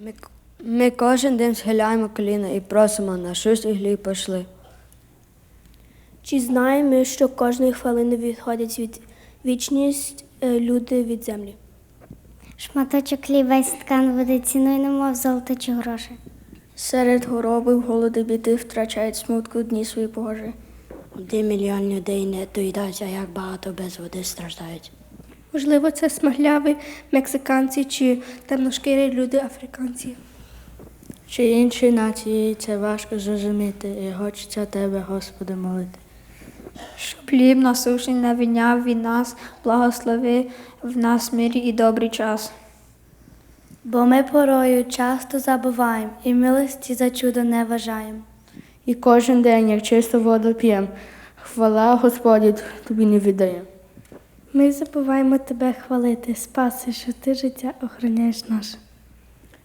Ми, ми кожен день схиляємо коліна і просимо на щось і хліб пошли. Чи знаємо що кожної хвилини відходить від вічність е, люди від землі? Шматочок хліба й сткан води ціною немов золото чи гроші. Серед хвороби, голоди, біди втрачають смутку дні свої погожі. Один мільйон людей не доїдають, як багато без води страждають. Можливо, це смагляві мексиканці чи темношкірі люди африканці. Чи інші нації це важко зрозуміти, і хочеться тебе, Господи, молити. Щоб хліб насушний не виняв від нас, благослови в нас мирі і добрий час. Бо ми порою часто забуваємо і милості за чудо не вважаємо. І кожен день, як чисту воду п'єм, хвала Господі тобі не віддає. Ми забуваємо тебе хвалити, спаси, що ти життя охороняєш наше.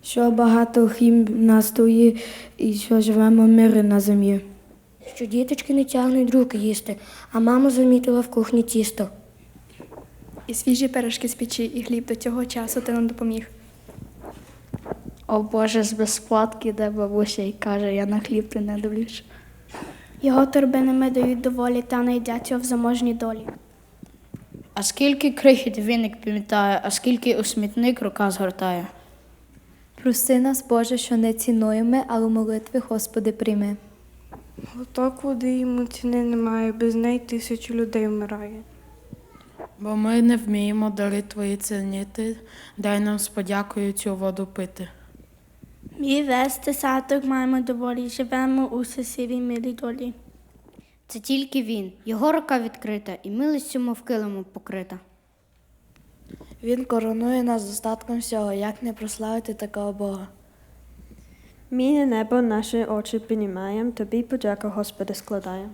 Що багато хім нас тує, і що живемо мири на землі. Що діточки не тягнуть руки їсти, а мама замітила в кухні тісто. І свіжі пирожки з печі, і хліб до цього часу ти нам допоміг. О Боже, з безплатки, де бабуся і каже, я на хліб ти не дивлюсь. Його торбинами дають доволі та не йдять його в заможній долі. А скільки крихіт віник пам'ятає, а скільки у смітник рука згортає. Проси нас, Боже, що не цінуємо, але молитви, Господи, прийми. Глоток води йому ціни немає, без неї тисячу людей вмирає. Бо ми не вміємо дари твої цінити, дай нам з подякою цю воду пити. Ми вести саток маємо доволі, живемо у сесірій милій долі. Це тільки він, його рука відкрита, і милістю мов килиму покрита. Він коронує нас достатком всього, як не прославити такого Бога. Міне небо наші очі піднімаєм, тобі подяку, Господи, складаєм.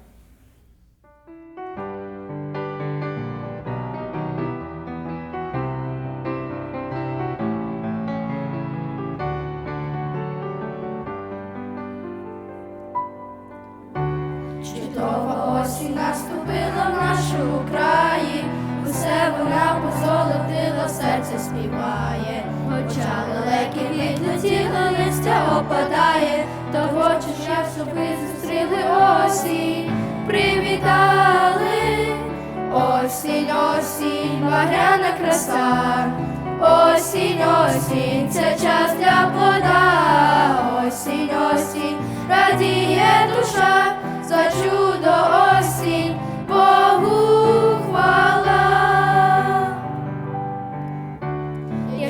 Серце співає, хоча далекі відлетіло, листя опадає, того чужа собі зустріли осінь, привітали, осінь, осінь, багряна краса, осінь, осінь, це час для плода, осінь, осінь, радіє душа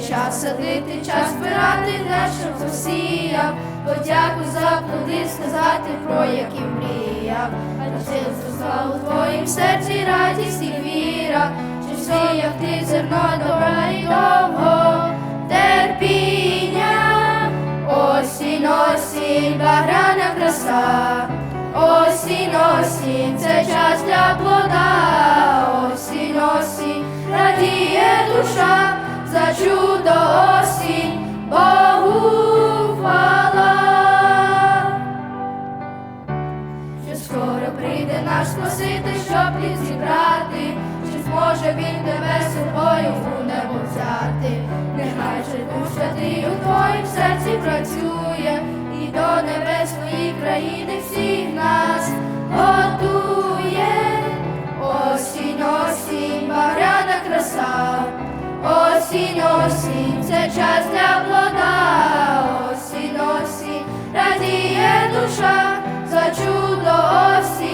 час садити, час збирати те, що посіяв, подяку за плоди сказати, про які мріяв. А сил зросла у твоїм серці радість і віра, що сіяв ти зерно добра і довго? Терпіння. Осінь, осінь, багряна краса, осінь, осінь, це час для плода, чи він тебе собою у небо взяти. Нехай же Дух Святий у твоїм серці працює, і до небесної країни всіх нас готує. Осінь, осінь, багряна краса, осінь, осінь, це час для плода, осінь, осінь, радіє душа за чудо осінь,